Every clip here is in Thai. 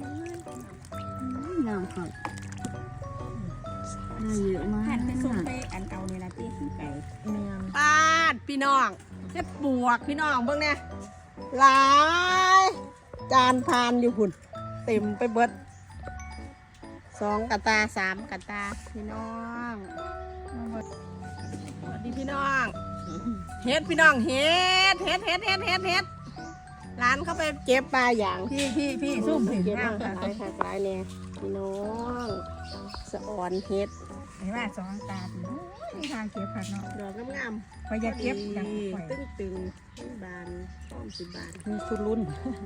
งามค่ะได้เยอะมากหันไปส่งไปอันเอาเนี่ยละตีขึ้นไก่เมียนปาดพี่น้องเจ็บปวกพี่น้องเบิ่งเนี่ยหลายจานพานอยู่หุ่นเต็มไปเบิดสองกระตาสามกระตาพี่น้องสวัสดีพี่น้องเฮ็ดพี่น้องเฮ็ดเฮ็ดเฮ็ดเฮ็ดเฮ็ดเฮ็ด ร้านเขาไปเก็บปลาอย่างพี่พี่พี่ซุ่มถึงเก็บงามมาค่ะขายขายขายเนี่ยพี่น้องสะออนเฮ็ดไอ้ว่าสองตาดีโอ้ยมีทางเก็บผักเนาะดอกงามพออยากเก็บจังดีข่อยตึงตึงๆบานพร้อมสิบบานมีสุรุ่น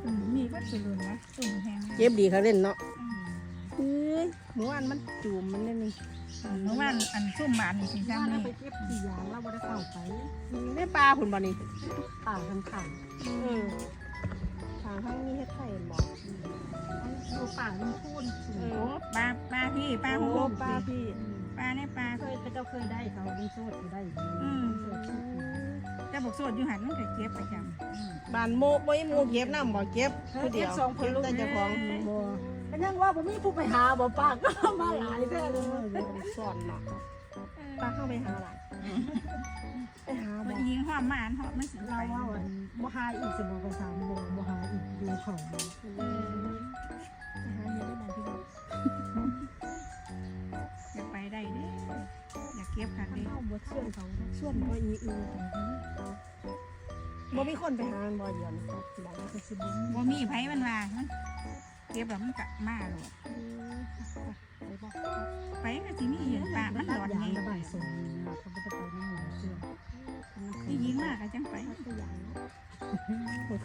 อืมมีวัตถุรุนนะซุ่มแห้งเก็บดีเขาเล่นเนาะอืมเฮ้ยหมูอันมันจูมมันนี่นี่เมื่อวานอันซุ่มหมานนี่สิซ้ำนี่ไปเก็บกี่อย่างเราบ่ได้เข้าไปได้ปลาผุนบ่นี่ป่าทางข้างเออ ทางข้างมีเฮ็ดไข่บอกมันอยู่ป่ามันพูนสูเองโอ้ปลาปลาพี่ปลาโอ้หูปลาพี่ปลาเนี่ยปลาเคยไปเจ้าเคยได้เขาเป็นโซดอยู่ได้อืมเจะบอกโสดอยู่หันมันก็เก็บประจำบานโมกบ่มีหมูเก็บน้ำบ่เก็บผู้เดียวเก็บแต่เจ้าของบ่ก็ยังว่าบ่มีผู้ไปหาบ่ป่าก็มาหลายแท้เลยสอนเนาะ ปลาเข้าไปหาหลายไปหามับ่นยิงหอมหมานหอมมันสิเราไปว่าวันบ่หาอีกสิบ่ไปถามบ่บ่หาอีกดูเขาไปหาเฮ็ดได้บ่พี่น้องอยากไปได้เด้อยากเก็บคันเด้เข้าบ่เชื่อนเขาส่วนบ่อีอือตรงนี้บ่มีคนไปหามันบ่เดียวนี่บอกว่าสิบ่บ่มีไผมันว่ามันเก็บแล้วมันกะมาโลดไปบ่ไปก็สิมีเห็นปลา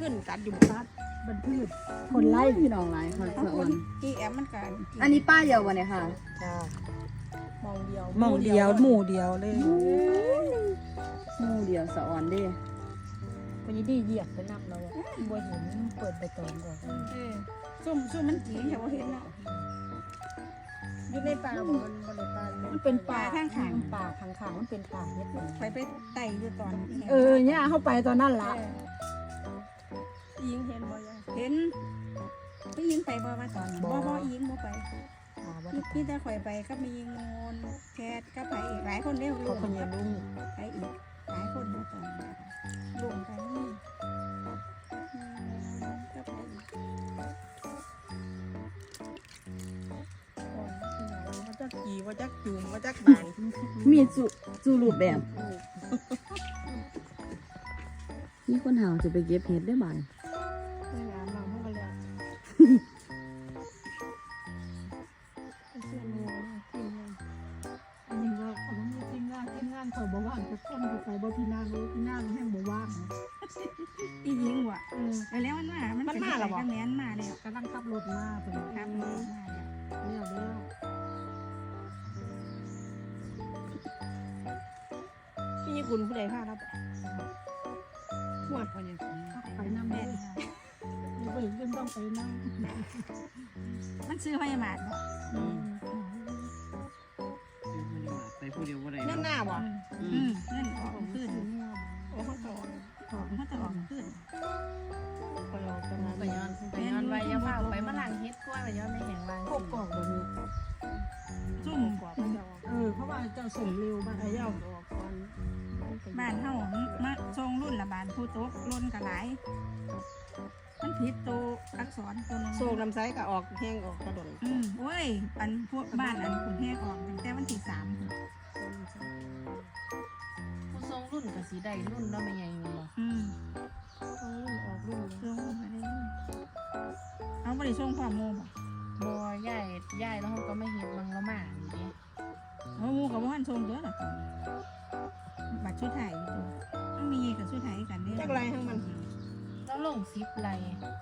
ขึ้นกัดอยู่ตัดบันพืชคนไล่พี่น้องหลายค่ะบางสะคอ่อนนที่แอมมันก็อันนี้ป้าเดียววันเนี่ยค่ะจ้ามองเดียวมองเดียวหมู่เดียวเลยหมู่เดียวสะอ่อนเด้วันนี้ดีเหยียบไปนับเราอะบ่เห็นเปิดใบตองก่อนเออซุ่มซุ่มมันจีนแต่ว่าเห็นเนาะอยู่ในป่าบ่มันบ่ได้ป่าเลยมันเป็นป่าข้างขางป่าข้างๆมันเป็นป่าเฮ็ดไปไปไต่อยู่ตอนที่เออเนี่ยเข้าไปตอนนั้นละ ยิงเห็นบ่ยังเห็นพี่ยิงไปบ่ว่าตอนนั้นบ่บ่ยิงบ่ไปป่าวัดพี่แต่ข่อยไปก็มียิงงนแคทก็ไปอีกหลายคนเด้อเขาพญาลุงไปอีกหลายคนอยู่ตอนนั้นรวมกันนี่อืมก็ไปอีกว่าจักกี่ว่าจักจุ่มว่าจักบานมีจูจูรูปแบบ มีคนหาวจะไปเก็บเห็ดได้บ้าน พี่นางรู้พี่นางแห่งบ่ว่างอียิงว่ะเออไปแล้วมันมา มันมันมาแล้วบ่ก็แม้นมาแล้วกำลังขับรถมาเพิ่นครับมาแล้วแล้วแล้วพี่ญี่ปุ่นผู้ใดพาเราไปหวดไปนำแม่แม่นค่ะไปขึ้นต้องไปนำมันซื้อพยาบาลบ่ไปผู้เดียวว่าไรเงินหน้าบ่อืมเงินออกขึ้นโอ้เขาต่อ เขาจะออกขึ้นไปออกประมาณไปย้อนไปย้อนไว้อยาเฝ้าไปมาลังเฮ็ดกล้วยไปย้อนในแห่งลางโคกกอกบ่มีซุ่มกว่าพระเจ้าเออเพราะว่าเจ้าส่งเร็วบ้านพระเจ้าออกก่อนบ้านเฮามาทรงรุ่นละบานผู้ตกล้นกระหลายมันผิดตัวอักษรตัวหนึงโศกน้ำใสก็ออกแห้งออกกระดนอืมโอ้ยอันพวกบ้านอันขุนแหกออกตั้งแต่วันที่สามผู้ ทรงรุ่นกับสีใดรุ่นแล้วไม่ใหญ่เงินบ่อืมออกรุ่นทรงมาได้เอาบริทรงความโมบ่บ่ย่ายย่ายแล้วเขาก็ไม่เฮ็ดบางละมานี่เด้เอาโมกับว่านทรงเยอะละตอนบัตรชุดไทยอยู่ตัวมันมีกับชุดไทยกันเนี่ยจักไรทั้งมันแล้วลงซิปไร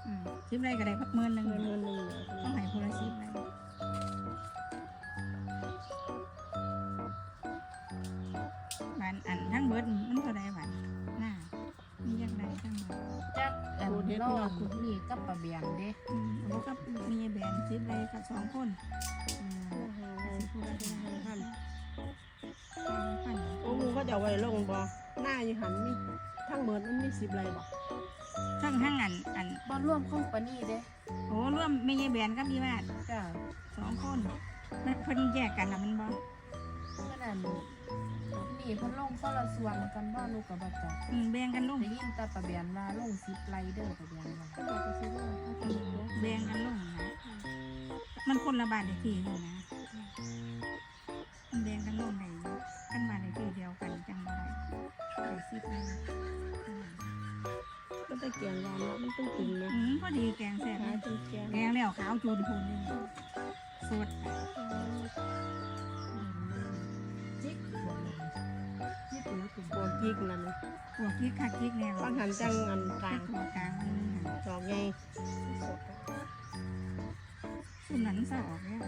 อืมชิปไรก็ได้พักเมื่อนหนึงเงินเงินหนึ่งต้องให้คนละชิปไร เบิดมันเท่าไรบ้านหน้ามียังไงทั้งหมดจักอันนอนนี่กับปลาเบียงเด้อืมแล้วก็มีแบรนด์ชิปไรกับสองคนอืมพันโอ้มูเขาจะเอาไว้ลงบ่หน้าอยู่หันมีทั้งเมิดมันมีสิบไรบ่ทั้งทั้งอันอันบ่ร่วมของปานี่เด้อโอ้ร่วมไม่ใช่แบนกับมีวาดจ้ะสองคนมันเพิ่นแยกกันแล้วมันบ่เมื่อนั้น นี่เพิ่นลงคนละส่วนกันบ่ลูกกับบัดจ้ะอืมแบ่งกันลงได้ยินแต่ประเบียนว่าลงซิปไลเดอร์ประเบียนว่าแบ่งกันลงนะมันคนละบ้านเลขที่นี่นะมันแบ่งกันลงได้อยู่กันบ้านเลขที่เดียวกันจังบ่ได้ได้สิบเลยก็ตะเกียงยานเนาะมันต้องกินนะอืมพอดีแกงแซ่บหาเลยจนแกงแกงแล้วขาวจูนพูนนี่สด จิกนั่นหัวกิ๊กคักกิ๊กแนวบางหันจังอันกลางหัวกลางมันนี่ค่ะดอกใหญ่ซุ่มนั้นสะออกแล้ว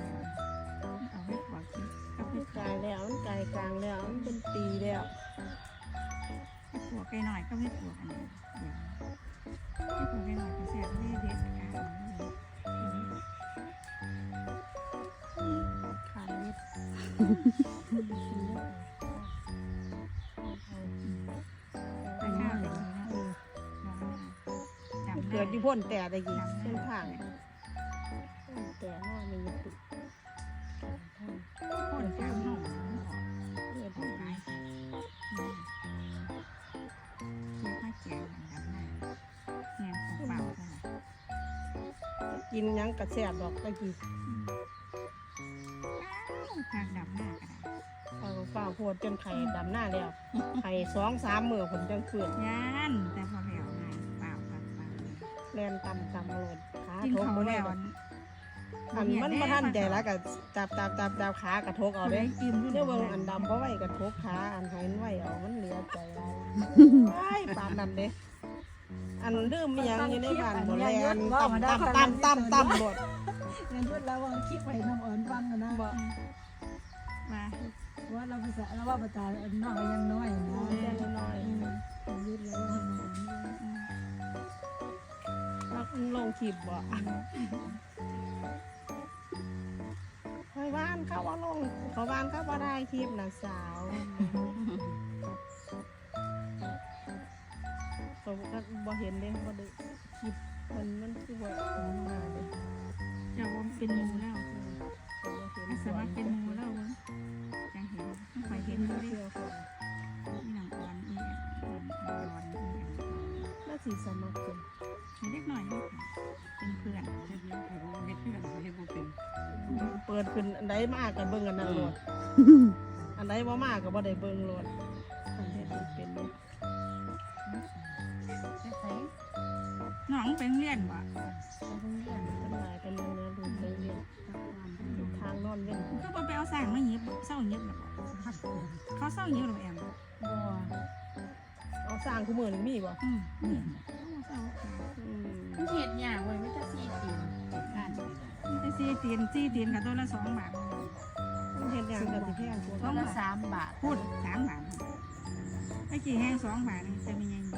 เอาไว้หัวกิ๊กกับมันไว้กายแล้วมันกายกลางแล้วมันเป็นปีแล้วหัวไก่หน่อยก็ไม่หัวอันนี้เดี๋ยวให้หัวไก่หน่อยก็แซ่บไม่เด็ดขาดขาดนิด เกิดอยู่พ่นแต่ตะกี้เส้นทางแต่หน้ามีตุกคนข้ามห้องเลือดห้องไหลร้ายคือผ้าแกงดำหน้าเงียของเปล่าเท่าไหร่กินยังกระแสบดอกตะกี้ทางดำหน้าก็ได้เอาเปล่าโพดจนไข่ดำหน้าแล้ว ไข่สองสามมือผมจังเกิดย่านแต่พอแล้ว แลนตำตำโลดขากินทกเขาบ่ได้แล้วดอกอันมันมาท่านใจแล้วก็จับจับจับจับขากระทกเอาเอาเด้ ได้อิ่มเดี๋ยวเบิ่งอันดำเพราะไว้กระทบขาอันไหนไว้เอามันเหลือใจเราไอ้ปานนั่นเด้อันดื้มมีหยังอยู่ในบ้านบ่แลนตำตำตำตำตำหมดงั้นยุดแล้วว่าคิดไปน้ำอ่อนฟังกันนะมาว่าเราภาษาเราว่าภาษาอันน้อยยังน้อยนะแค่น้อยยุดแล้วว่าน้อย ๆแล้วลงขีบบ่ไปบ้านเข้าว่าลงเขาบ้านเข้าบ่ได้คลิปน่ะสาวเขาก็บ่เห็นเด้บ่ได้คลิปมันมันคือบ่ออกมาเด้จะว่าเป็นหมูแล้วเขาบ่เห็นอาสมัครเป็นหมูแล้วเว้ยจังเห็นต้องคอยเห็นดูดิเที่ยวคนนี่หนังอ่อนอีอ่อนอ่อนอีน่าสิสมัครกัน เล็กหน่อยให้เป็นเพื่อนเฮ็ดยังไงบ่เฮ็ดเพื่อนเฮ็ดบ่เป็นเปิดขึ้นอันใดมาก็เบิ่งอันนั้นโลดอันใดบ่มาก็บ่ได้เบิ่งโลดอันเฮ็ดบ่เป็นเด้ได้ใส่น้องเป็นเรียนบ่โรงเรียนเป็นหลายเป็นโรงเรียนดูไปเรียนทางนอนเว้นก็บ่ไปเอาสร้างมาหยิบเศร้าหยิบหรอกเขาเศร้าหยิบหรอแอมบ่เอาสร้างคู่มือนี่มีบ่อื มนี่เศร้าอืมมันเฮ็ดยากเว้ยมันจะซีตีนอ่านไปได้แต่ซีตีนซีตีนกับตัวละสองบาทมันเฮ็ดหยังก็สิแพงกว่าต้นละสามบาทพูดสามบาทไอ้กี่แห้งสองบาทนี่จะมียังไง